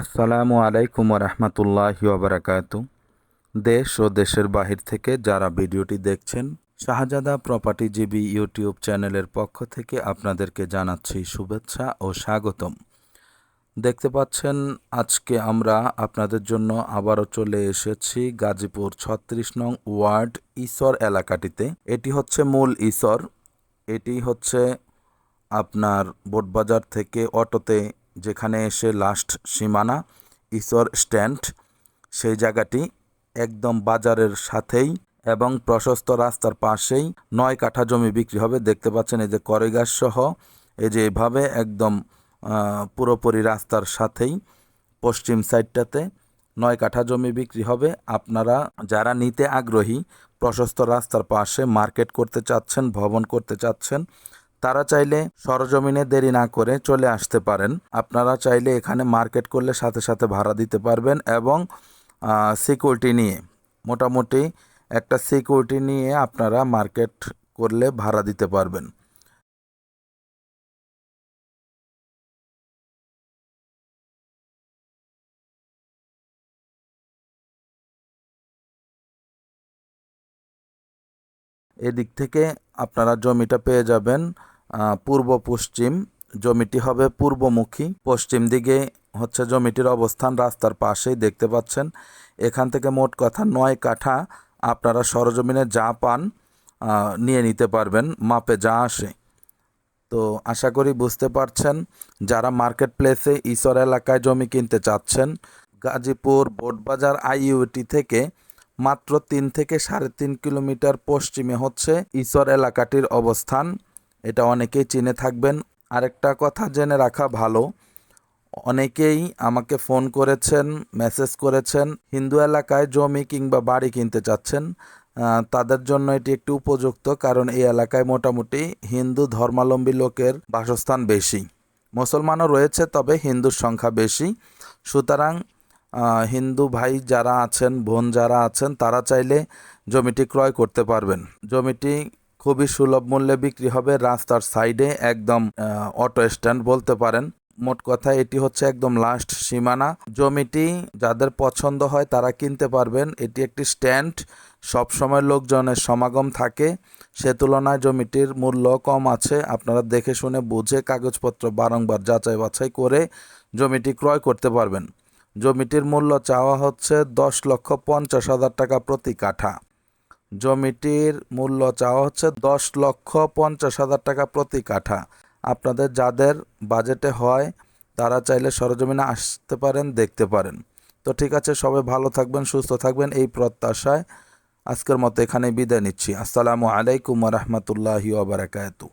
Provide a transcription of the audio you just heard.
আসসালামু আলাইকুম রহমতুল্লাহি ওবরাকাত দেশ ও দেশের বাহির থেকে যারা ভিডিওটি দেখছেন, শাহজাদা প্রপার্টিজীবী ইউটিউব চ্যানেলের পক্ষ থেকে আপনাদেরকে জানাচ্ছি শুভেচ্ছা ও স্বাগতম। দেখতে পাচ্ছেন, আজকে আমরা আপনাদের জন্য আবারও চলে এসেছি গাজীপুর ছত্রিশ নং ওয়ার্ড ঈশ্বর এলাকাটিতে। এটি হচ্ছে মূল ঈশ্বর। এটি হচ্ছে আপনার বোটবাজার থেকে অটোতে যেখানে এসে লাস্ট সীমানা, ঈশ্বর স্ট্যান্ড সেই জায়গাটি একদম বাজারের সাথেই এবং প্রশস্ত রাস্তার পাশেই নয় কাঠা জমি বিক্রি হবে। দেখতে পাচ্ছেন এই যে করেগাছ সহ এই যে এভাবে একদম পুরোপুরি রাস্তার সাথেই পশ্চিম সাইডটাতে নয় কাঠা জমি বিক্রি হবে। আপনারা যারা নিতে আগ্রহী, প্রশস্ত রাস্তার পাশে মার্কেট করতে চাচ্ছেন, ভবন করতে চাচ্ছেন তারা চাইলে সরজমিনে দেরি না করে চলে আসতে পারেন। আপনারা চাইলে এখানে মার্কেট করলে সাথে সাথে ভাড়া দিতে পারবেন এবং সিকিউরিটি নিয়ে, মোটামুটি একটা সিকিউরিটি নিয়ে আপনারা মার্কেট করলে ভাড়া দিতে পারবেন। এদিক থেকে আপনারা জমিটা পেয়ে যাবেন। পূর্ব পশ্চিম জমিটি হবে পূর্বমুখী। পশ্চিম দিকে হচ্ছে জমিটির অবস্থান, রাস্তার পাশেই দেখতে পাচ্ছেন। এখান থেকে মোট কথা নয় কাঠা। আপনারা সরজমিনে যা পান নিয়ে নিতে পারবেন, মাপে যা আসে। তো আশা করি বুঝতে পারছেন, যারা মার্কেট প্লেসে ঈশ্বর এলাকায় জমি কিনতে চাচ্ছেন, গাজীপুর বোটবাজার আইইউটি থেকে মাত্র তিন থেকে সাড়ে তিন কিলোমিটার পশ্চিমে হচ্ছে ঈশ্বর এলাকাটির অবস্থান। এটা অনেকেই চিনে থাকবেন। আরেকটা কথা জেনে রাখা ভালো। অনেকেই আমাকে ফোন করেছেন, মেসেজ করেছেন, হিন্দু এলাকায় জমি কিংবা বাড়ি কিনতে চাচ্ছেন। তাদের জন্য এটি একটি উপযুক্ত কারণ এই এলাকায় মোটামুটি হিন্দু ধর্মাবলম্বী লোকের বাসস্থান বেশি। মুসলমানও রয়েছে, তবে হিন্দুর সংখ্যা বেশি। সুতরাং হিন্দু ভাই যারা আছেন, বোন যারা আছেন, তারা চাইলে জমিটি ক্রয় করতে পারবেন। জমিটি খুবই সুলভ মূল্যে বিক্রি হবে রাস্তার সাইডে একদম অটো স্ট্যান্ড বলতে পারেন। মোট কথা এটি হচ্ছে একদম লাস্ট সীমানা। জমিটি যাদের পছন্দ হয় তারা কিনতে পারবেন। এটি একটি স্ট্যান্ড। সবসময় লোকজনের সমাগম থাকে। সে তুলনায় জমিটির মূল্য কম আছে। আপনারা দেখে শুনে বুঝে কাগজপত্র বারংবার যাচাই বাছাই করে জমিটি ক্রয় করতে পারবেন। জমিটির মূল্য চাওয়া হচ্ছে দশ লক্ষ পঞ্চাশ হাজার টাকা প্রতি কাঠা। জমিটির মূল্য চাওয়া হচ্ছে দশ লক্ষ পঞ্চাশ হাজার টাকা প্রতি কাঠা। আপনাদের যাদের বাজেটে হয়, তারা চাইলে সরজমিনে আসতে পারেন, দেখতে পারেন। তো ঠিক আছে, সবাই ভালো থাকবেন, সুস্থ থাকবেন এই প্রত্যাশায়। আজকের মতো এখানে বিদায় নিচ্ছি। আসসালামু আলাইকুম রহমতুল্লাহি ওবরাকাতু